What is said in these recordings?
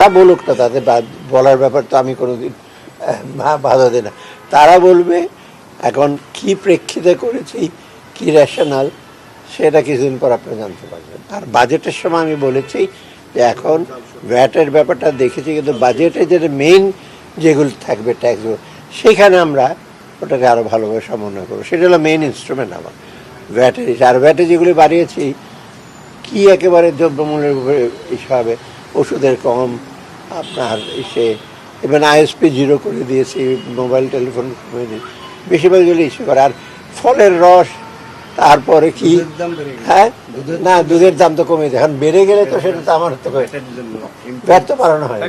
তা বলুক না, তাদের বলার ব্যাপার তো আমি কোনোদিন বাধা দিই না। তারা বলবে, এখন কি প্রেক্ষিতে করেছি, কি রেশনাল সেটা কিছুদিন পর আপনি জানতে পারবেন। আর বাজেটের সময় আমি বলেছি যে এখন ভ্যাটের ব্যাপারটা দেখেছি, কিন্তু বাজেটে যেটা মেইন যেগুলো থাকবে ট্যাক্সগুলো সেখানে আমরা ওটাকে আরও ভালোভাবে সমন্বয় করব। সেটা হলো মেইন ইনস্ট্রুমেন্ট আমার। ভ্যাটের আর ভ্যাটে যেগুলি বাড়িয়েছি, কি একেবারে দ্রব্যমূল্যের উপরে হিসাবে, ওষুধের কম আপনার এসে এবং আইএসপি জিরো করে দিয়েছি মোবাইল টেলিফোন বেশিরভাগগুলো ইস্যু করে। আর ফলের রস তারপরে কি? হ্যাঁ? না দুধের দাম তো কমে যায় এখন বেড়ে গেলে তো সেটা তো আমার তো ব্যর্থ বাড়ানো হয়।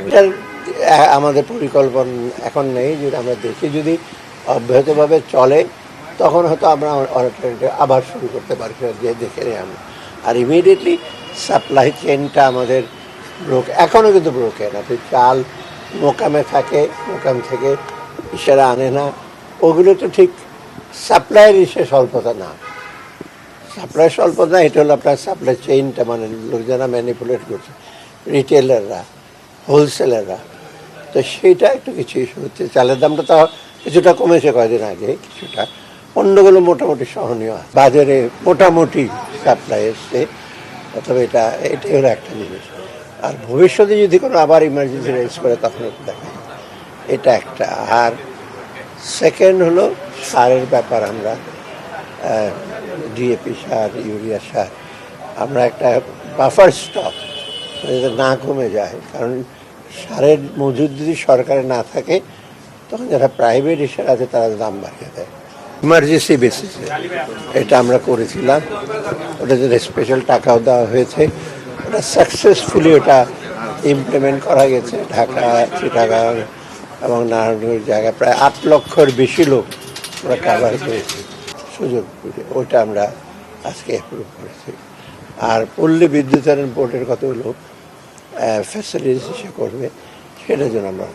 আমাদের পরিকল্পনা এখন নেই। যদি আমরা দেখি যদি অব্যাহতভাবে চলে তখন হয়তো আমরা অনেকটা আবার শুরু করতে পারি দিয়ে দেখে নিই আমরা। আর ইমিডিয়েটলি সাপ্লাই চেনটা আমাদের এখনও কিন্তু ব্রোকেন আপনি চাল মোকামে থাকে, মোকাম থেকে ইসেরা আনে না, ওগুলো তো ঠিক সাপ্লাইয়ের ইসে স্বল্পতা না। সাপ্লাই স্বল্পতা, এটা হলো আপনার সাপ্লাই চেইনটা মানে লোক যারা ম্যানিপুলেট করছে রিটেলাররা হোলসেলাররা তো সেইটা একটু কিছু ইস্যু হচ্ছে, চালের দামটা তো কিছুটা কমেছে কয়েকদিন আগে, কিছুটা। অন্যগুলো মোটামুটি সহনীয়, বাজারে মোটামুটি সাপ্লাই এসছে, অথবা এটা, এটাই হলো একটা জিনিস। আর ভবিষ্যতে যদি কোনো আবার ইমার্জেন্সি রেজ করে, তখন দেখা এটা একটা। আর সেকেন্ড হলো সারের ব্যাপার, আমরা ডিএপি সার, ইউরিয়া সার, আমরা একটা বাফার স্টক যাতে না কমে যায়। কারণ সারের মজুদ যদি সরকারে না থাকে, তখন যারা প্রাইভেট হিসেবে আছে, তারা দাম বাড়িয়ে দেয়। ইমার্জেন্সি বেসিসে এটা আমরা করেছিলাম। ওটা জন্য স্পেশাল টাকাও দেওয়া হয়েছে। সাকসেসফুলি ওটা ইমপ্লিমেন্ট করা গেছে। ঢাকা, চিটাগাং এবং নারায়ণগঞ্জ জায়গায় প্রায় আট লক্ষর বেশি লোক আমরা কাভার করেছি। সুযোগ ওইটা আমরা আজকে অ্যাপ্রুভ করেছি। আর পল্লী বিদ্যুতায়ন বোর্ডের কতগুলো ফ্যাসিলিটিস সে করবে, সেটার জন্য আমরা